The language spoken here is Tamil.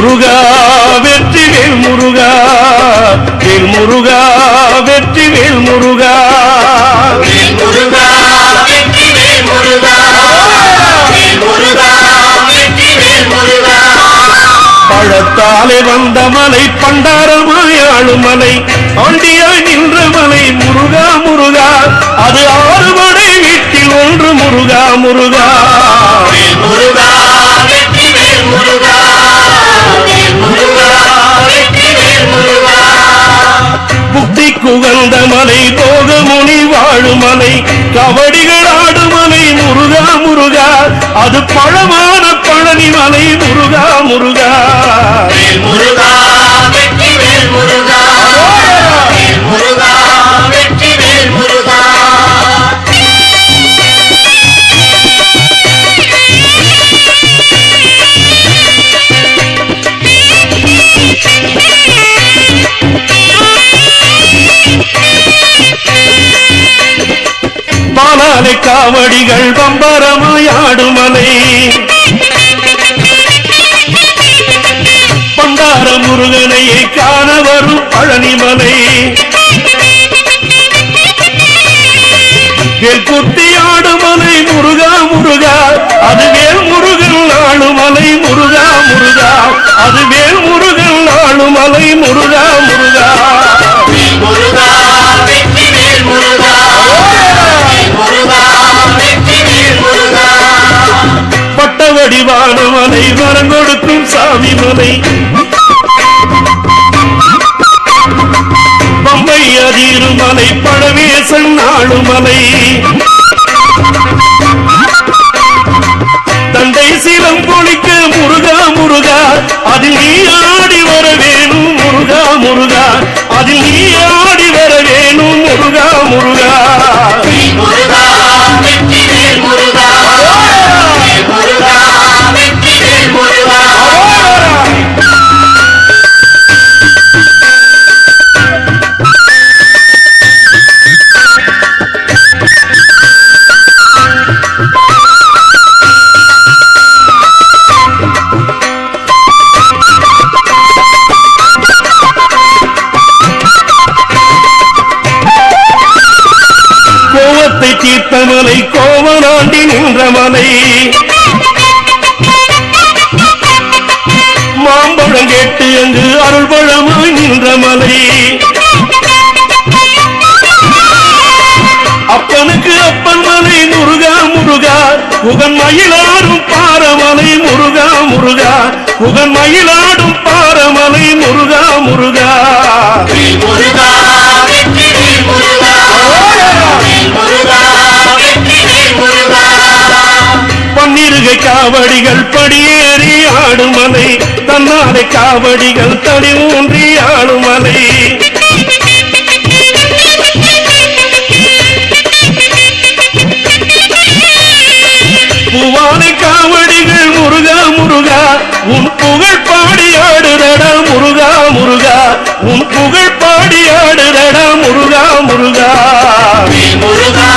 முருகா வெற்றி வேல் முருகா. வேல் முருகா வெற்றி வேல் முருகா. வேல் முருகா வெற்றி வேல் முருகா. வேல் முருகா வெற்றி வேல் முருகா. பழத்தாலே வந்த மலை பண்டாரமாய் ஆளும் மலை. ஆண்டியாய் நின்ற மலை முருகா முருகா. அது ஆறுபடை வீட்டில் ஒன்று முருகா முருகா. குகந்த மலை போகமுனி வாழுமலை கபடிகள் ஆடுமலை முருகா முருகா. அது பழமான பழனி மலை முருகா முருகா. பாலாலை காவடிகள் பம்பரமாயாடுமலை. பண்டார முருகனையை காண வரும் பழனிமலை. வேல் முருகா முருகா அதுவே முருகன் ஆளுமலை முருகா முருகா அதுவே முருகன் ஆளுமலை முருகா முருகா. பட்ட வடிவான மலை வரம் கொடுக்கும் சாமி மலை. பம்பை அதிரும் மலை பழவேசன் நாளுமலை தந்தை சீலம் பொழிக்க முருகா முருகா. அதில் நீ ஆடி வர வேணும் முருகா முருகா. அதில் நீ ஆடி வர வேணும் முருகா முருகா. கோவத்தை மலை கோவனாண்டி நின்ற மலை. மாம்பழம் கேட்டு அங்கு அருள் பழமாய் நின்ற மலை. அப்பனுக்கு அப்பன் மலை முருகா முருகா. புகன் மயிலாடும் பாரமலை முருகா முருகா. புகன் மயிலாடும் பாரமலை முருகா முருகா. முருகா காவடிகள் படியேறி ஆடுமலை தன்னாலே காவடிகள் தடி ஊன்றி ஆடுமலை பூவாலை காவடிகள் முருகா முருகா உன் புகழ் பாடியாடுதடா முருகா முருகா. உன் புகழ் பாடியாடுதடா முருகா முருகா. முருகா